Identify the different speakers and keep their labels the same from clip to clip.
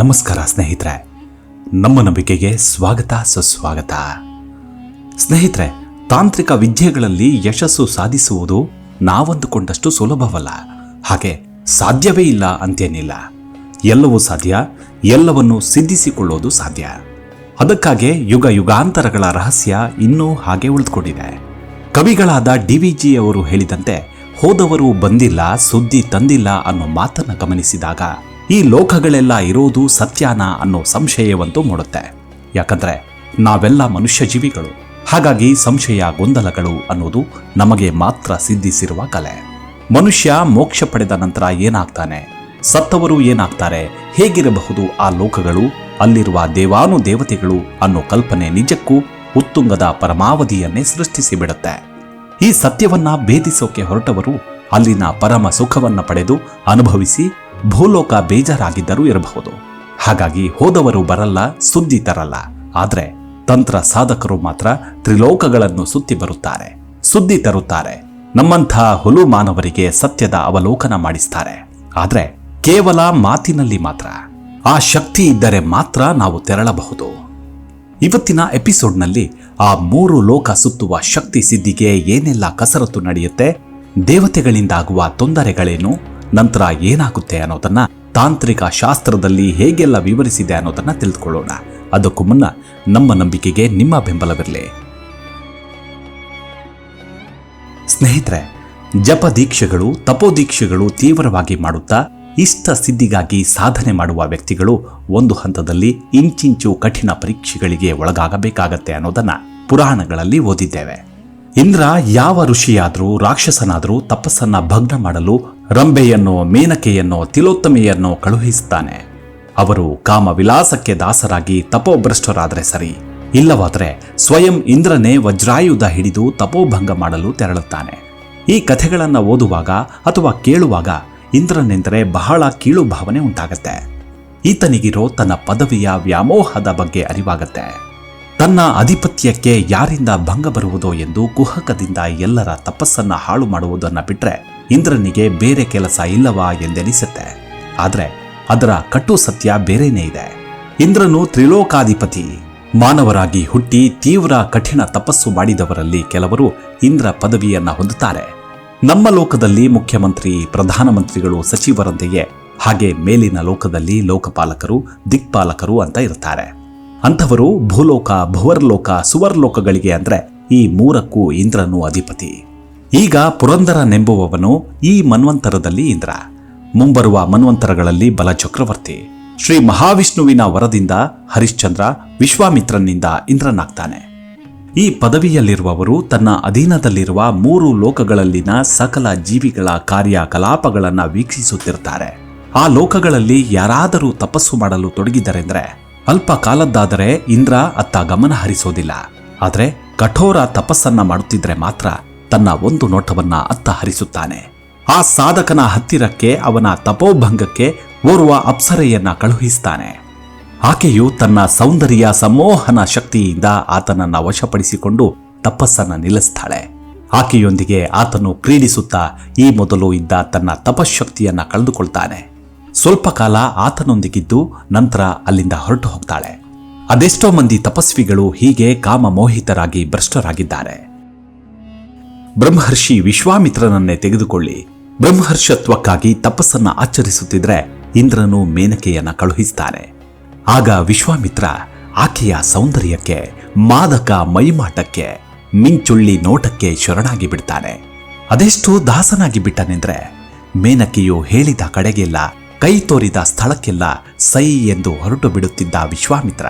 Speaker 1: ನಮಸ್ಕಾರ ಸ್ನೇಹಿತರೆ, ನಮ್ಮ ನಂಬಿಕೆಗೆ ಸ್ವಾಗತ, ಸುಸ್ವಾಗತ. ಸ್ನೇಹಿತರೆ, ತಾಂತ್ರಿಕ ವಿದ್ಯೆಗಳಲ್ಲಿ ಯಶಸ್ಸು ಸಾಧಿಸುವುದು ನಾವಂದುಕೊಂಡಷ್ಟು ಸುಲಭವಲ್ಲ. ಹಾಗೆ ಸಾಧ್ಯವೇ ಇಲ್ಲ ಅಂತೇನಿಲ್ಲ. ಎಲ್ಲವೂ ಸಾಧ್ಯ, ಎಲ್ಲವನ್ನು ಸಿದ್ಧಿಸಿಕೊಳ್ಳೋದು ಸಾಧ್ಯ. ಅದಕ್ಕಾಗಿ ಯುಗ ಯುಗಾಂತರಗಳ ರಹಸ್ಯ ಇನ್ನೂ ಹಾಗೆ ಉಳಿದುಕೊಂಡಿದೆ. ಕವಿಗಳಾದ ಡಿ ವಿ ಹೇಳಿದಂತೆ, ಹೋದವರು ಬಂದಿಲ್ಲ, ಸುದ್ದಿ ತಂದಿಲ್ಲ ಅನ್ನೋ ಮಾತನ್ನು ಗಮನಿಸಿದಾಗ ಈ ಲೋಕಗಳೆಲ್ಲ ಇರೋದು ಸತ್ಯಾನ ಅನ್ನೋ ಸಂಶಯವಂತೂ ಮೂಡುತ್ತೆ. ಯಾಕಂದ್ರೆ ನಾವೆಲ್ಲ ಮನುಷ್ಯ ಜೀವಿಗಳು. ಹಾಗಾಗಿ ಸಂಶಯ, ಗೊಂದಲಗಳು ಅನ್ನೋದು ನಮಗೆ ಮಾತ್ರ ಸಿದ್ಧಿಸಿರುವ ಕಲೆ. ಮನುಷ್ಯ ಮೋಕ್ಷ ಪಡೆದ ನಂತರ ಏನಾಗ್ತಾನೆ? ಸತ್ತವರು ಏನಾಗ್ತಾರೆ? ಹೇಗಿರಬಹುದು ಆ ಲೋಕಗಳು? ಅಲ್ಲಿರುವ ದೇವಾನು ದೇವತೆಗಳು ಅನ್ನೋ ಕಲ್ಪನೆ ನಿಜಕ್ಕೂ ಉತ್ತುಂಗದ ಪರಮಾವಧಿಯನ್ನೇ ಸೃಷ್ಟಿಸಿ ಬಿಡುತ್ತೆ ಈ ಸತ್ಯವನ್ನ ಭೇದಿಸೋಕೆ ಹೊರಟವರು ಅಲ್ಲಿನ ಪರಮ ಸುಖವನ್ನ ಪಡೆದು ಅನುಭವಿಸಿ ಭೂಲೋಕ ಬೇಜಾರಾಗಿದ್ದರೂ ಇರಬಹುದು. ಹಾಗಾಗಿ ಹೋದವರು ಬರಲ್ಲ, ಸುದ್ದಿ ತರಲ್ಲ. ಆದರೆ ತಂತ್ರ ಸಾಧಕರು ಮಾತ್ರ ತ್ರಿಲೋಕಗಳನ್ನು ಸುತ್ತಿ ಬರುತ್ತಾರೆ, ಸುದ್ದಿ ತರುತ್ತಾರೆ. ನಮ್ಮಂಥ ಹುಲು ಮಾನವರಿಗೆ ಸತ್ಯದ ಅವಲೋಕನ ಮಾಡಿಸ್ತಾರೆ. ಆದರೆ ಕೇವಲ ಮಾತಿನಲ್ಲಿ ಮಾತ್ರ, ಆ ಶಕ್ತಿ ಇದ್ದರೆ ಮಾತ್ರ ನಾವು ತೆರಳಬಹುದು. ಇವತ್ತಿನ ಎಪಿಸೋಡ್ನಲ್ಲಿ ಆ ಮೂರು ಲೋಕ ಸುತ್ತುವ ಶಕ್ತಿ ಸಿದ್ಧಿಗೆ ಏನೆಲ್ಲ ಕಸರತ್ತು ನಡೆಯುತ್ತೆ, ದೇವತೆಗಳಿಂದಾಗುವ ತೊಂದರೆಗಳೇನು ನಂತರ ಏನಾಗುತ್ತೆ ಅನ್ನೋದನ್ನ ತಾಂತ್ರಿಕ ಶಾಸ್ತ್ರದಲ್ಲಿ ಹೇಗೆಲ್ಲ ವಿವರಿಸಿದೆ ಅನ್ನೋದನ್ನ ತಿಳಿದುಕೊಳ್ಳೋಣ ಅದಕ್ಕೂ ಮುನ್ನ ನಮ್ಮ ನಂಬಿಕೆಗೆ ನಿಮ್ಮ ಬೆಂಬಲವಿರಲಿ. ಸ್ನೇಹಿತರೆ, ಜಪ ದೀಕ್ಷೆಗಳು ತಪೋದೀಕ್ಷೆಗಳು ತೀವ್ರವಾಗಿ ಮಾಡುತ್ತಾ ಇಷ್ಟ ಸಿದ್ಧಿಗಾಗಿ ಸಾಧನೆ ಮಾಡುವ ವ್ಯಕ್ತಿಗಳು ಒಂದು ಹಂತದಲ್ಲಿ ಇಂಚಿಂಚು ಕಠಿಣ ಪರೀಕ್ಷೆಗಳಿಗೆ ಒಳಗಾಗಬೇಕಾಗತ್ತೆ ಅನ್ನೋದನ್ನ ಪುರಾಣಗಳಲ್ಲಿ ಓದಿದ್ದೇವೆ. ಇಂದ್ರ ಯಾವ ಋಷಿಯಾದರೂ, ರಾಕ್ಷಸನಾದರೂ ತಪಸ್ಸನ್ನ ಭಗ್ನ ಮಾಡಲು ರಂಬೆಯನ್ನೋ ಮೇನಕೆಯನ್ನೋ, ತಿಲೋತ್ತಮೆಯನ್ನೋ ಕಳುಹಿಸುತ್ತಾನೆ. ಅವರು ಕಾಮ ವಿಲಾಸಕ್ಕೆ ದಾಸರಾಗಿ ತಪೋಭ್ರಷ್ಟರಾದರೆ ಸರಿ, ಇಲ್ಲವಾದರೆ ಸ್ವಯಂ ಇಂದ್ರನೇ ವಜ್ರಾಯುಧ ಹಿಡಿದು ತಪೋಭಂಗ ಮಾಡಲು ತೆರಳುತ್ತಾನೆ. ಈ ಕಥೆಗಳನ್ನು ಓದುವಾಗ ಅಥವಾ ಕೇಳುವಾಗ ಇಂದ್ರನೆಂದರೆ ಬಹಳ ಕೀಳು ಭಾವನೆ ಉಂಟಾಗತ್ತೆ. ಈತನಿಗಿರೋ ತನ್ನ ಪದವಿಯ ವ್ಯಾಮೋಹದ ಬಗ್ಗೆ ಅರಿವಾಗತ್ತೆ. ತನ್ನ ಅಧಿಪತ್ಯಕ್ಕೆ ಯಾರಿಂದ ಭಂಗ ಬರುವುದೋ ಎಂದು ಕುಹಕದಿಂದ ಎಲ್ಲರ ತಪಸ್ಸನ್ನು ಹಾಳು ಮಾಡುವುದನ್ನು ಬಿಟ್ರೆ ಇಂದ್ರನಿಗೆ ಬೇರೆ ಕೆಲಸ ಇಲ್ಲವಾ ಎಂದೆನಿಸುತ್ತೆ. ಆದರೆ ಅದರ ಕಟ್ಟು ಸತ್ಯ ಬೇರೇನೇ ಇದೆ. ಇಂದ್ರನು ತ್ರಿಲೋಕಾಧಿಪತಿ. ಮಾನವರಾಗಿ ಹುಟ್ಟಿ ತೀವ್ರ ಕಠಿಣ ತಪಸ್ಸು ಮಾಡಿದವರಲ್ಲಿ ಕೆಲವರು ಇಂದ್ರ ಪದವಿಯನ್ನ ಹೊಂದುತ್ತಾರೆ. ನಮ್ಮ ಲೋಕದಲ್ಲಿ ಮುಖ್ಯಮಂತ್ರಿ, ಪ್ರಧಾನಮಂತ್ರಿಗಳು ಸಚಿವರಂತೆಯೇ ಹಾಗೆ ಮೇಲಿನ ಲೋಕದಲ್ಲಿ ಲೋಕಪಾಲಕರು, ದಿಕ್ಪಾಲಕರು ಅಂತ ಇರ್ತಾರೆ ಅಂಥವರು ಭೂಲೋಕ, ಭುವರ್ಲೋಕ, ಸುವರ್ಲೋಕಗಳಿಗೆ ಅಂದ್ರೆ ಈ ಮೂರಕ್ಕೂ ಇಂದ್ರನು ಅಧಿಪತಿ. ಈಗ ಪುರಂದರನೆಂಬುವವನು ಈ ಮನ್ವಂತರದಲ್ಲಿ ಇಂದ್ರ. ಮುಂಬರುವ ಮನ್ವಂತರಗಳಲ್ಲಿ ಬಲ ಚಕ್ರವರ್ತಿ ಶ್ರೀ ಮಹಾವಿಷ್ಣುವಿನ ವರದಿಂದ ಹರಿಶ್ಚಂದ್ರ ವಿಶ್ವಾಮಿತ್ರನಿಂದ ಇಂದ್ರನಾಗ್ತಾನೆ. ಈ ಪದವಿಯಲ್ಲಿರುವವರು ತನ್ನ ಅಧೀನದಲ್ಲಿರುವ ಮೂರು ಲೋಕಗಳಲ್ಲಿನ ಸಕಲ ಜೀವಿಗಳ ಕಾರ್ಯಕಲಾಪಗಳನ್ನು ವೀಕ್ಷಿಸುತ್ತಿರ್ತಾರೆ. ಆ ಲೋಕಗಳಲ್ಲಿ ಯಾರಾದರೂ ತಪಸ್ಸು ಮಾಡಲು ತೊಡಗಿದರೆಂದ್ರೆ, ಅಲ್ಪ ಕಾಲದ್ದಾದರೆ ಇಂದ್ರ ಅತ್ತ ಗಮನ ಹರಿಸೋದಿಲ್ಲ ಆದರೆ ಕಠೋರ ತಪಸ್ಸನ್ನ ಮಾಡುತ್ತಿದ್ರೆ ಮಾತ್ರ ತನ್ನ ಒಂದು ನೋಟವನ್ನ ಅತ್ತ ಹರಿಸುತ್ತಾನೆ ಆ ಸಾಧಕನ ಹತ್ತಿರಕ್ಕೆ ಅವನ ತಪೋಭಂಗಕ್ಕೆ ಓರ್ವ ಅಪ್ಸರೆಯನ್ನ ಕಳುಹಿಸ್ತಾನೆ. ಆಕೆಯು ತನ್ನ ಸೌಂದರ್ಯ ಸಮೋಹನ ಶಕ್ತಿಯಿಂದ ಆತನನ್ನ ವಶಪಡಿಸಿಕೊಂಡು ತಪಸ್ಸನ್ನ ನಿಲ್ಲಿಸ್ತಾಳೆ. ಆಕೆಯೊಂದಿಗೆ ಆತನು ಕ್ರೀಡಿಸುತ್ತಾ ಈ ಮೊದಲು ಇದ್ದ ತನ್ನ ತಪಶಕ್ತಿಯನ್ನ ಕಳೆದುಕೊಳ್ತಾನೆ. ಸ್ವಲ್ಪ ಕಾಲ ಆತನೊಂದಿಗಿದ್ದು ನಂತರ ಅಲ್ಲಿಂದ ಹೊರಟು ಹೋಗ್ತಾಳೆ. ಅದೆಷ್ಟೋ ಮಂದಿ ತಪಸ್ವಿಗಳು ಹೀಗೆ ಕಾಮಮೋಹಿತರಾಗಿ ಭ್ರಷ್ಟರಾಗಿದ್ದಾರೆ. ಬ್ರಹ್ಮರ್ಷಿ ವಿಶ್ವಾಮಿತ್ರನನ್ನೇ ತೆಗೆದುಕೊಳ್ಳಿ. ಬ್ರಹ್ಮರ್ಷತ್ವಕ್ಕಾಗಿ ತಪಸ್ಸನ್ನ ಆಚರಿಸುತ್ತಿದ್ರೆ ಇಂದ್ರನು ಮೇನಕೆಯನ್ನ ಕಳುಹಿಸ್ತಾನೆ. ಆಗ ವಿಶ್ವಾಮಿತ್ರ ಆಕೆಯ ಸೌಂದರ್ಯಕ್ಕೆ, ಮಾದಕ ಮೈಮಾಟಕ್ಕೆ, ಮಿಂಚುಳ್ಳಿ ನೋಟಕ್ಕೆ ಶರಣಾಗಿ ಬಿಡ್ತಾನೆ. ಅದೆಷ್ಟು ದಾಸನಾಗಿ ಬಿಟ್ಟನೆಂದ್ರೆ ಮೇನಕೆಯು ಹೇಳಿದ ಕಡೆಗೆಲ್ಲ, ಕೈ ತೋರಿದ ಸ್ಥಳಕ್ಕೆಲ್ಲ ಸೈ ಎಂದು ಹೊರಟು ಬಿಡುತ್ತಿದ್ದ ವಿಶ್ವಾಮಿತ್ರ.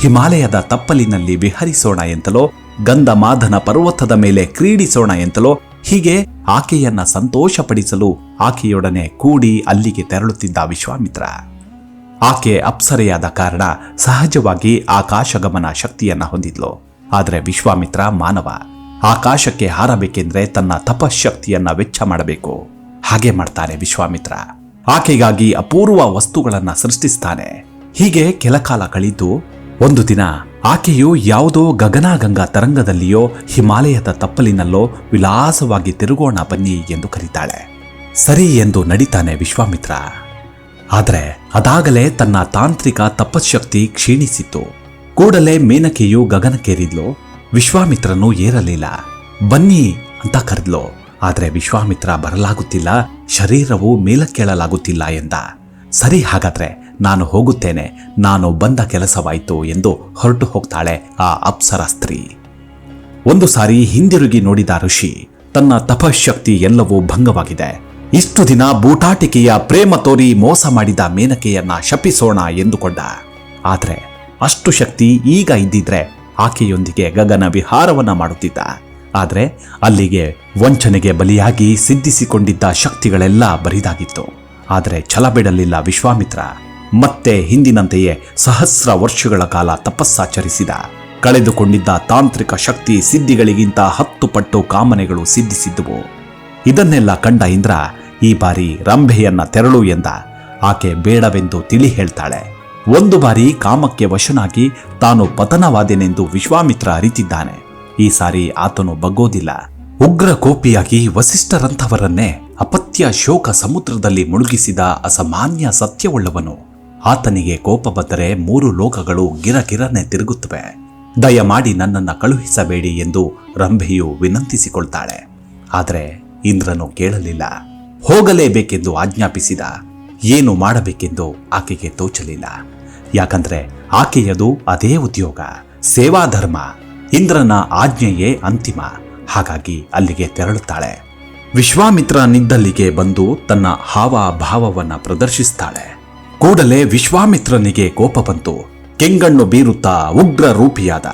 Speaker 1: ಹಿಮಾಲಯದ ತಪ್ಪಲಿನಲ್ಲಿ ವಿಹರಿಸೋಣ ಎಂತಲೋ, ಗಂಧಮಾಧನ ಪರ್ವತದ ಮೇಲೆ ಕ್ರೀಡಿಸೋಣ ಎಂತಲೋ, ಹೀಗೆ ಆಕೆಯನ್ನ ಸಂತೋಷಪಡಿಸಲು ಆಕೆಯೊಡನೆ ಕೂಡಿ ಅಲ್ಲಿಗೆ ತೆರಳುತ್ತಿದ್ದ ವಿಶ್ವಾಮಿತ್ರ. ಆಕೆ ಅಪ್ಸರೆಯಾದ ಕಾರಣ ಸಹಜವಾಗಿ ಆಕಾಶಗಮನ ಶಕ್ತಿಯನ್ನ ಹೊಂದಿದ್ಲು. ಆದರೆ ವಿಶ್ವಾಮಿತ್ರ ಮಾನವ. ಆಕಾಶಕ್ಕೆ ಹಾರಬೇಕೆಂದ್ರೆ ತನ್ನ ತಪಶಕ್ತಿಯನ್ನ ವೆಚ್ಚ ಮಾಡಬೇಕು. ಹಾಗೆ ಮಾಡ್ತಾನೆ ವಿಶ್ವಾಮಿತ್ರ. ಆಕೆಗಾಗಿ ಅಪೂರ್ವ ವಸ್ತುಗಳನ್ನ ಸೃಷ್ಟಿಸ್ತಾನೆ. ಹೀಗೆ ಕೆಲಕಾಲ ಕಳೆದು ಒಂದು ದಿನ ಆಕೆಯು ಯಾವುದೋ ಗಗನಾಗಂಗ ತರಂಗದಲ್ಲಿಯೋ ಹಿಮಾಲಯದ ತಪ್ಪಲಿನಲ್ಲೋ ವಿಲಾಸವಾಗಿ ತಿರುಗೋಣ ಬನ್ನಿ ಎಂದು ಕರೀತಾಳೆ. ಸರಿ ಎಂದು ನಡೀತಾನೆ ವಿಶ್ವಾಮಿತ್ರ. ಆದರೆ ಅದಾಗಲೇ ತನ್ನ ತಾಂತ್ರಿಕ ತಪಶಕ್ತಿ ಕ್ಷೀಣಿಸಿತ್ತು. ಕೂಡಲೇ ಮೇನಕೆಯು ಗಗನಕ್ಕೇರಿದ್ಲು. ವಿಶ್ವಾಮಿತ್ರನು ಏರಲಿಲ್ಲ. ಬನ್ನಿ ಅಂತ ಕರೆದ್ಲು. ಆದರೆ ವಿಶ್ವಾಮಿತ್ರ ಬರಲಾಗುತ್ತಿಲ್ಲ, ಶರೀರವು ಮೇಲಕ್ಕೇಳಲಾಗುತ್ತಿಲ್ಲ ಎಂದ. ಸರಿ ಹಾಗಾದ್ರೆ ನಾನು ಹೋಗುತ್ತೇನೆ, ನಾನು ಬಂದ ಕೆಲಸವಾಯಿತು ಎಂದು ಹೊರಟು ಹೋಗ್ತಾಳೆ ಆ ಅಪ್ಸರ ಸ್ತ್ರೀ. ಒಂದು ಸಾರಿ ಹಿಂದಿರುಗಿ ನೋಡಿದ ಋಷಿ, ತನ್ನ ತಪಶಕ್ತಿ ಎಲ್ಲವೂ ಭಂಗವಾಗಿದೆ. ಇಷ್ಟು ದಿನ ಬೂಟಾಟಿಕೆಯ ಪ್ರೇಮ ತೋರಿ ಮೋಸ ಮಾಡಿದ ಮೇನಕೆಯನ್ನ ಶಪಿಸೋಣ ಎಂದುಕೊಂಡ. ಆದರೆ ಅಷ್ಟು ಶಕ್ತಿ ಈಗ ಇದ್ದಿದ್ರೆ ಆಕೆಯೊಂದಿಗೆ ಗಗನ ವಿಹಾರವನ್ನ ಮಾಡುತ್ತಿದ್ದ. ಆದರೆ ಅಲ್ಲಿಗೆ ವಂಚನೆಗೆ ಬಲಿಯಾಗಿ ಸಿದ್ಧಿಸಿಕೊಂಡಿದ್ದ ಶಕ್ತಿಗಳೆಲ್ಲ ಬರಿದಾಗಿತ್ತು. ಆದರೆ ಛಲ ಬಿಡಲಿಲ್ಲ ವಿಶ್ವಾಮಿತ್ರ. ಮತ್ತೆ ಹಿಂದಿನಂತೆಯೇ ಸಹಸ್ರ ವರ್ಷಗಳ ಕಾಲ ತಪಸ್ಸಾಚರಿಸಿದ. ಕಳೆದುಕೊಂಡಿದ್ದ ತಾಂತ್ರಿಕ ಶಕ್ತಿ ಸಿದ್ಧಿಗಳಿಗಿಂತ ಹತ್ತು ಪಟ್ಟು ಕಾಮನೆಗಳು ಸಿದ್ಧಿಸಿದ್ದುವು. ಇದನ್ನೆಲ್ಲ ಕಂಡ ಇಂದ್ರ ಈ ಬಾರಿ ರಂಭೆಯನ್ನ ತೆರಳು ಎಂದ. ಆಕೆ ಬೇಡವೆಂದು ತಿಳಿ ಹೇಳ್ತಾಳೆ. ಒಂದು ಬಾರಿ ಕಾಮಕ್ಕೆ ವಶನಾಗಿ ತಾನು ಪತನವಾದೆನೆಂದು ವಿಶ್ವಾಮಿತ್ರ ಅರಿತಿದ್ದಾನೆ. ಈ ಸಾರಿ ಆತನು ಬಗ್ಗೋದಿಲ್ಲ. ಉಗ್ರ ಕೋಪಿಯಾಗಿ ವಸಿಷ್ಠರಂಥವರನ್ನೇ ಅಪತ್ಯ ಶೋಕ ಸಮುದ್ರದಲ್ಲಿ ಮುಳುಗಿಸಿದ ಅಸಾಮಾನ್ಯ ಸತ್ಯವುಳ್ಳವನು. ಆತನಿಗೆ ಕೋಪ ಬಂದರೆ ಮೂರು ಲೋಕಗಳು ಗಿರಗಿರನೆ ತಿರುಗುತ್ತವೆ. ದಯಮಾಡಿ ನನ್ನನ್ನ ಕಳುಹಿಸಬೇಡಿ ಎಂದು ರಂಭೆಯು ವಿನಂತಿಸಿಕೊಳ್ತಾಳೆ. ಆದರೆ ಇಂದ್ರನು ಕೇಳಲಿಲ್ಲ. ಹೋಗಲೇಬೇಕೆಂದು ಆಜ್ಞಾಪಿಸಿದ. ಏನು ಮಾಡಬೇಕೆಂದು ಆಕೆಗೆ ತೋಚಲಿಲ್ಲ. ಯಾಕಂದ್ರೆ ಆಕೆಯದು ಅದೇ ಉದ್ಯೋಗ, ಸೇವಾಧರ್ಮ. ಇಂದ್ರನ ಆಜ್ಞೆಯೇ ಅಂತಿಮ. ಹಾಗಾಗಿ ಅಲ್ಲಿಗೆ ತೆರಳುತ್ತಾಳೆ. ವಿಶ್ವಾಮಿತ್ರನಿದ್ದಲ್ಲಿಗೆ ಬಂದು ತನ್ನ ಹಾವ ಭಾವವನ್ನ ಪ್ರದರ್ಶಿಸ್ತಾಳೆ. ಕೂಡಲೇ ವಿಶ್ವಾಮಿತ್ರನಿಗೆ ಕೋಪ ಬಂತು. ಕೆಂಗಣ್ಣು ಬೀರುತ್ತಾ ಉಗ್ರ ರೂಪಿಯಾದ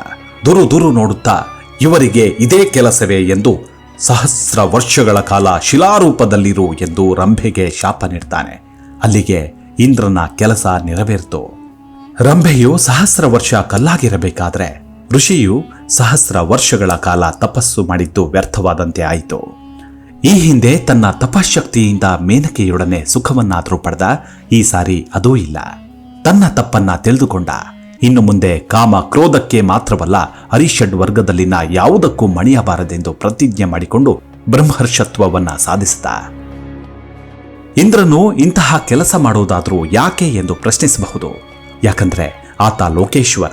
Speaker 1: ದುರು ದುರು ನೋಡುತ್ತಾ ಇವರಿಗೆ ಇದೇ ಕೆಲಸವೇ ಎಂದು ಸಹಸ್ರ ವರ್ಷಗಳ ಕಾಲ ಶಿಲಾರೂಪದಲ್ಲಿರು ಎಂದು ರಂಭೆಗೆ ಶಾಪ ನೀಡ್ತಾನೆ. ಅಲ್ಲಿಗೆ ಇಂದ್ರನ ಕೆಲಸ ನೆರವೇರಿತು. ರಂಭೆಯು ಸಹಸ್ರ ವರ್ಷ ಕಲ್ಲಾಗಿರಬೇಕಾದ್ರೆ ಋಷಿಯು ಸಹಸ್ರ ವರ್ಷಗಳ ಕಾಲ ತಪಸ್ಸು ಮಾಡಿದ್ದು ವ್ಯರ್ಥವಾದಂತೆ ಆಯಿತು. ಈ ಹಿಂದೆ ತನ್ನ ತಪಶಕ್ತಿಯಿಂದ ಮೇನಕೆಯೊಡನೆ ಸುಖವನ್ನಾದರೂ ಪಡೆದ ಈ ಸಾರಿ ಅದೂ ಇಲ್ಲ. ತನ್ನ ತಪ್ಪನ್ನ ತಿಳಿದುಕೊಂಡ. ಇನ್ನು ಮುಂದೆ ಕಾಮ ಕ್ರೋಧಕ್ಕೆ ಮಾತ್ರವಲ್ಲ, ಹರಿಷಡ್ ವರ್ಗದಲ್ಲಿನ ಯಾವುದಕ್ಕೂ ಮಣಿಯಬಾರದೆಂದು ಪ್ರತಿಜ್ಞೆ ಮಾಡಿಕೊಂಡು ಬ್ರಹ್ಮರ್ಷತ್ವವನ್ನ ಸಾಧಿಸಿದ. ಇಂದ್ರನು ಇಂತಹ ಕೆಲಸ ಮಾಡುವುದಾದರೂ ಯಾಕೆ ಎಂದು ಪ್ರಶ್ನಿಸಬಹುದು. ಯಾಕಂದ್ರೆ ಆತ ಲೋಕೇಶ್ವರ.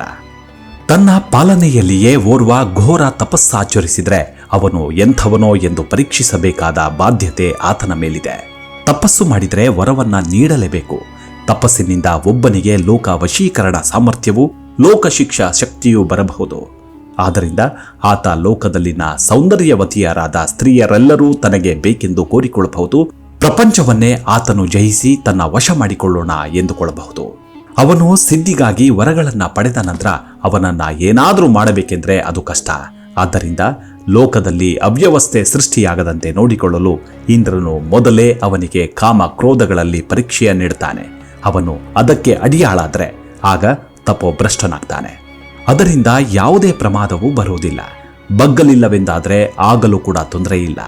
Speaker 1: ತನ್ನ ಪಾಲನೆಯಲ್ಲಿಯೇ ಓರ್ವ ಘೋರ ತಪಸ್ಸಾಚರಿಸಿದ್ರೆ ಅವನು ಎಂಥವನೋ ಎಂದು ಪರೀಕ್ಷಿಸಬೇಕಾದ ಬಾಧ್ಯತೆ ಆತನ ಮೇಲಿದೆ. ತಪಸ್ಸು ಮಾಡಿದರೆ ವರವನ್ನ ನೀಡಲೇಬೇಕು. ತಪಸ್ಸಿನಿಂದ ಒಬ್ಬನಿಗೆ ಲೋಕ ವಶೀಕರಣ ಸಾಮರ್ಥ್ಯವು, ಲೋಕಶಿಕ್ಷಾ ಶಕ್ತಿಯೂ ಬರಬಹುದು. ಆದ್ದರಿಂದ ಆತ ಲೋಕದಲ್ಲಿನ ಸೌಂದರ್ಯವತಿಯರಾದ ಸ್ತ್ರೀಯರೆಲ್ಲರೂ ತನಗೆ ಬೇಕೆಂದು ಕೋರಿಕೊಳ್ಳಬಹುದು. ಪ್ರಪಂಚವನ್ನೇ ಆತನು ಜಯಿಸಿ ತನ್ನ ವಶ ಮಾಡಿಕೊಳ್ಳೋಣ ಎಂದುಕೊಳ್ಳಬಹುದು. ಅವನು ಸಿದ್ಧಿಗಾಗಿ ವರಗಳನ್ನ ಪಡೆದ ನಂತರ ಅವನನ್ನ ಏನಾದರೂ ಮಾಡಬೇಕೆಂದ್ರೆ ಅದು ಕಷ್ಟ. ಆದ್ದರಿಂದ ಲೋಕದಲ್ಲಿ ಅವ್ಯವಸ್ಥೆ ಸೃಷ್ಟಿಯಾಗದಂತೆ ನೋಡಿಕೊಳ್ಳಲು ಇಂದ್ರನು ಮೊದಲೇ ಅವನಿಗೆ ಕಾಮ ಕ್ರೋಧಗಳಲ್ಲಿ ಪರೀಕ್ಷೆಯ ನೀಡುತ್ತಾನೆ ಅವನು ಅದಕ್ಕೆ ಅಡಿಯಾಳಾದ್ರೆ ಆಗ ತಪೋಭ್ರಷ್ಟನಾಗ್ತಾನೆ. ಅದರಿಂದ ಯಾವುದೇ ಪ್ರಮಾದವೂ ಬರುವುದಿಲ್ಲ. ಬಗ್ಗಲಿಲ್ಲವೆಂದಾದ್ರೆ ಆಗಲೂ ಕೂಡ ತೊಂದರೆ ಇಲ್ಲ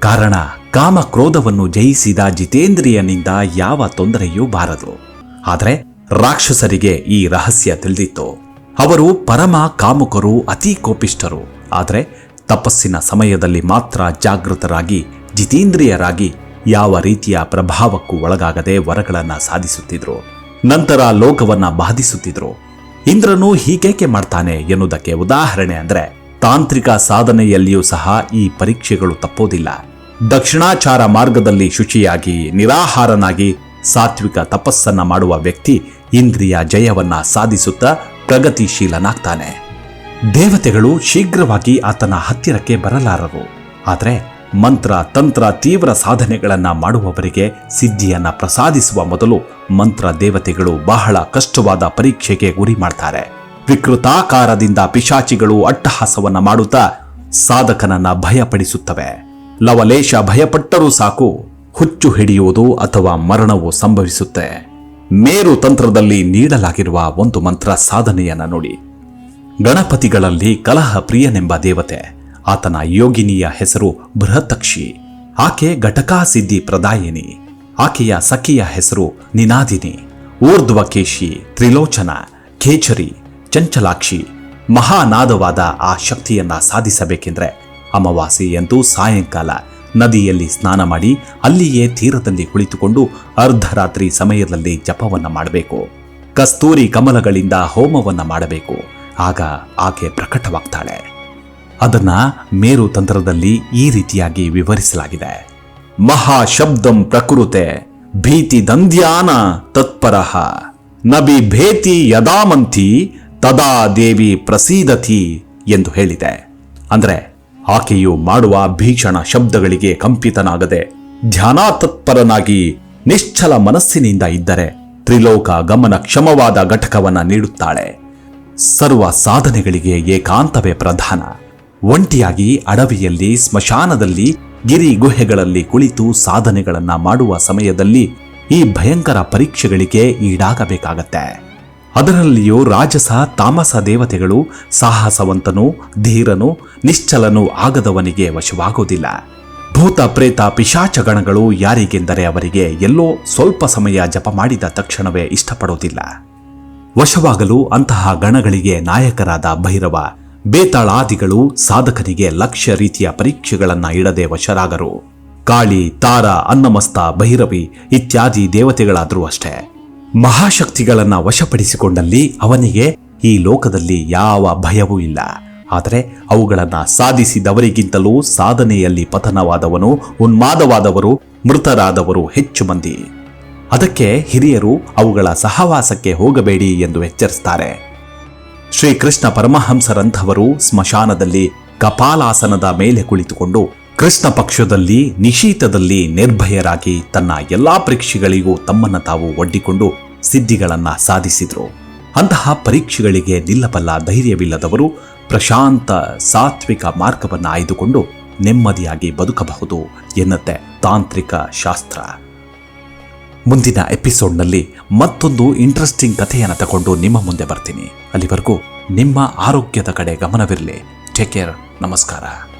Speaker 1: ಕಾರಣ, ಕಾಮ ಕ್ರೋಧವನ್ನು ಜಯಿಸಿದ ಜಿತೇಂದ್ರಿಯನಿಂದ ಯಾವ ತೊಂದರೆಯೂ ಬಾರದು. ಆದರೆ ರಾಕ್ಷಸರಿಗೆ ಈ ರಹಸ್ಯ ತಿಳಿದಿತ್ತು. ಅವರು ಪರಮ ಕಾಮುಕರು ಅತಿ ಕೋಪಿಷ್ಠರು. ಆದರೆ ತಪಸ್ಸಿನ ಸಮಯದಲ್ಲಿ ಮಾತ್ರ ಜಾಗೃತರಾಗಿ, ಜಿತೇಂದ್ರಿಯರಾಗಿ ಯಾವ ರೀತಿಯ ಪ್ರಭಾವಕ್ಕೂ ಒಳಗಾಗದೆ ವರಗಳನ್ನು ಸಾಧಿಸುತ್ತಿದ್ರು. ನಂತರ ಲೋಕವನ್ನ ಬಾಧಿಸುತ್ತಿದ್ರು. ಇಂದ್ರನು ಹೀಗೇಕೆ ಮಾಡ್ತಾನೆ ಎನ್ನುವುದಕ್ಕೆ ಉದಾಹರಣೆ ಅಂದ್ರೆ, ತಾಂತ್ರಿಕ ಸಾಧನೆಯಲ್ಲಿಯೂ ಸಹ ಈ ಪರೀಕ್ಷೆಗಳು ತಪ್ಪೋದಿಲ್ಲ. ದಕ್ಷಿಣಾಚಾರ ಮಾರ್ಗದಲ್ಲಿ ಶುಚಿಯಾಗಿ, ನಿರಾಹಾರನಾಗಿ ಸಾತ್ವಿಕ ತಪಸ್ಸನ್ನ ಮಾಡುವ ವ್ಯಕ್ತಿ ಇಂದ್ರಿಯ ಜಯವನ್ನ ಸಾಧಿಸುತ್ತಾ ಪ್ರಗತಿಶೀಲನಾಗ್ತಾನೆ. ದೇವತೆಗಳು ಶೀಘ್ರವಾಗಿ ಆತನ ಹತ್ತಿರಕ್ಕೆ ಬರಲಾರರು. ಆದರೆ ಮಂತ್ರ, ತಂತ್ರ, ತೀವ್ರ ಸಾಧನೆಗಳನ್ನು ಮಾಡುವವರಿಗೆ ಸಿದ್ಧಿಯನ್ನು ಪ್ರಸಾದಿಸುವ ಮೊದಲು ಮಂತ್ರ ದೇವತೆಗಳು ಬಹಳ ಕಷ್ಟವಾದ ಪರೀಕ್ಷೆಗೆ ಗುರಿ ಮಾಡ್ತಾರೆ. ವಿಕೃತಾಕಾರದಿಂದ ಪಿಶಾಚಿಗಳು ಅಟ್ಟಹಾಸವನ್ನು ಮಾಡುತ್ತಾ ಸಾಧಕನನ್ನ ಭಯಪಡಿಸುತ್ತವೆ. ಲವಲೇಶ ಭಯಪಟ್ಟರೂ ಸಾಕು, ಹುಚ್ಚು ಹಿಡಿಯುವುದು ಅಥವಾ ಮರಣವು ಸಂಭವಿಸುತ್ತೆ. ಮೇರು ತಂತ್ರದಲ್ಲಿ ನೀಡಲಾಗಿರುವ ಒಂದು ಮಂತ್ರ ಸಾಧನೆಯನ್ನ ನೋಡಿ. ಗಣಪತಿಗಳಲ್ಲಿ ಕಲಹ ಪ್ರಿಯನೆಂಬ ದೇವತೆ. ಆತನ ಯೋಗಿನಿಯ ಹೆಸರು ಬೃಹತಕ್ಷಿ ಆಕೆ ಘಟಕಾಸಿದ್ಧಿ ಪ್ರದಾಯಿನಿ. ಆಕೆಯ ಸಖಿಯ ಹೆಸರು ನಿನಾದಿನಿ. ಊರ್ಧ್ವಕೇಶಿ, ತ್ರಿಲೋಚನ, ಖೇಚರಿ, ಚಂಚಲಾಕ್ಷಿ. ಮಹಾನಾದವಾದ ಆ ಶಕ್ತಿಯನ್ನ ಸಾಧಿಸಬೇಕೆಂದ್ರೆ ಅಮಾವಾಸ್ಯೆಯಂದು ಸಾಯಂಕಾಲ ನದಿಯಲ್ಲಿ ಸ್ನಾನ ಮಾಡಿ ಅಲ್ಲಿಯೇ ತೀರದಲ್ಲಿ ಕುಳಿತುಕೊಂಡು ಅರ್ಧರಾತ್ರಿ ಸಮಯದಲ್ಲಿ ಜಪವನ್ನ ಮಾಡಬೇಕು. ಕಸ್ತೂರಿ ಕಮಲಗಳಿಂದ ಹೋಮವನ್ನ ಮಾಡಬೇಕು. ಆಗ ಆಕೆ ಪ್ರಕಟವಾಗ್ತಾಳೆ. ಅದನ್ನ ಮೇರು ತಂತ್ರದಲ್ಲಿ ಈ ರೀತಿಯಾಗಿ ವಿವರಿಸಲಾಗಿದೆ. ಮಹಾಶಬ್ದಂ ಪ್ರಕೃತೆ ಭೀತಿ ದಂಧ್ಯಾನ ತತ್ಪರಃ. ನಬಿ ಭೇತಿ ಯದಾಮಂತಿ ತದಾ ದೇವಿ ಪ್ರಸೀದತಿ ಎಂದು ಹೇಳಿದೆ. ಅಂದ್ರೆ ಆಕೆಯು ಮಾಡುವ ಭೀಷಣ ಶಬ್ದಗಳಿಗೆ ಕಂಪಿತನಾಗದೆ ಧ್ಯಾನಾತತ್ಪರನಾಗಿ ನಿಶ್ಚಲ ಮನಸ್ಸಿನಿಂದ ಇದ್ದರೆ ತ್ರಿಲೋಕ ಗಮನ ಕ್ಷಮವಾದ ಘಟಕವನ್ನ ನೀಡುತ್ತಾಳೆ. ಸರ್ವ ಸಾಧನೆಗಳಿಗೆ ಏಕಾಂತವೇ ಪ್ರಧಾನ. ಒಂಟಿಯಾಗಿ ಅಡವಿಯಲ್ಲಿ, ಸ್ಮಶಾನದಲ್ಲಿ, ಗಿರಿ ಗುಹೆಗಳಲ್ಲಿ ಕುಳಿತು ಸಾಧನೆಗಳನ್ನ ಮಾಡುವ ಸಮಯದಲ್ಲಿ ಈ ಭಯಂಕರ ಪರೀಕ್ಷೆಗಳಿಗೆ ಈಡಾಗಬೇಕಾಗತ್ತೆ. ಅದರಲ್ಲಿಯೂ ರಾಜಸ, ತಾಮಸ ದೇವತೆಗಳು, ಸಾಹಸವಂತನು, ಧೀರನು, ನಿಶ್ಚಲನು ಆಗದವನಿಗೆ ವಶವಾಗುವುದಿಲ್ಲ. ಭೂತ, ಪ್ರೇತ, ಪಿಶಾಚ ಗಣಗಳು ಯಾರಿಗೆಂದರೆ ಅವರಿಗೆ ಎಲ್ಲೋ ಸ್ವಲ್ಪ ಸಮಯ ಜಪ ಮಾಡಿದ ತಕ್ಷಣವೇ ಇಷ್ಟಪಡೋದಿಲ್ಲ ವಶವಾಗಲು ಅಂತಹ ಗಣಗಳಿಗೆ ನಾಯಕರಾದ ಭೈರವ, ಬೇತಾಳಾದಿಗಳು ಸಾಧಕನಿಗೆ ಲಕ್ಷ್ಯ ರೀತಿಯ ಪರೀಕ್ಷೆಗಳನ್ನ ಇಡದೆ ವಶರಾಗರು ಕಾಳಿ, ತಾರ, ಅನ್ನಮಸ್ತ, ಭೈರವಿ ಇತ್ಯಾದಿ ದೇವತೆಗಳಾದರೂ ಅಷ್ಟೇ. ಮಹಾಶಕ್ತಿಗಳನ್ನು ವಶಪಡಿಸಿಕೊಂಡಲ್ಲಿ ಅವನಿಗೆ ಈ ಲೋಕದಲ್ಲಿ ಯಾವ ಭಯವೂ ಇಲ್ಲ. ಆದರೆ ಅವುಗಳನ್ನು ಸಾಧಿಸಿದವರಿಗಿಂತಲೂ ಸಾಧನೆಯಲ್ಲಿ ಪತನವಾದವನು ಉನ್ಮಾದವಾದವರು, ಮೃತರಾದವರು ಹೆಚ್ಚು ಮಂದಿ. ಅದಕ್ಕೆ ಹಿರಿಯರು ಅವುಗಳ ಸಹವಾಸಕ್ಕೆ ಹೋಗಬೇಡಿ ಎಂದು ಎಚ್ಚರಿಸ್ತಾರೆ ಶ್ರೀಕೃಷ್ಣ ಪರಮಹಂಸರಂಥವರು ಸ್ಮಶಾನದಲ್ಲಿ ಕಪಾಲಾಸನದ ಮೇಲೆ ಕುಳಿತುಕೊಂಡು ಕೃಷ್ಣ ಪಕ್ಷದಲ್ಲಿ ನಿಶೀತದಲ್ಲಿ ನಿರ್ಭಯರಾಗಿ ತನ್ನ ಎಲ್ಲಾ ಪರೀಕ್ಷೆಗಳಿಗೂ ತಮ್ಮನ್ನು ತಾವು ಒಡ್ಡಿಕೊಂಡು ಸಿದ್ಧಿಗಳನ್ನು ಸಾಧಿಸಿದರು. ಅಂತಹ ಪರೀಕ್ಷೆಗಳಿಗೆ ನಿಲ್ಲಬಲ್ಲ ಧೈರ್ಯವಿಲ್ಲದವರು ಪ್ರಶಾಂತ ಸಾತ್ವಿಕ ಮಾರ್ಗವನ್ನು ಆಯ್ದುಕೊಂಡು ನೆಮ್ಮದಿಯಾಗಿ ಬದುಕಬಹುದು ಎನ್ನುತ್ತೆ ತಾಂತ್ರಿಕ ಶಾಸ್ತ್ರ. ಮುಂದಿನ ಎಪಿಸೋಡ್ನಲ್ಲಿ ಮತ್ತೊಂದು ಇಂಟ್ರೆಸ್ಟಿಂಗ್ ಕಥೆಯನ್ನು ತಗೊಂಡು ನಿಮ್ಮ ಮುಂದೆ ಬರ್ತೀನಿ. ಅಲ್ಲಿವರೆಗೂ ನಿಮ್ಮ ಆರೋಗ್ಯದ ಕಡೆ ಗಮನವಿರಲಿ. ಟೇಕ್ ಕೇರ್ ನಮಸ್ಕಾರ.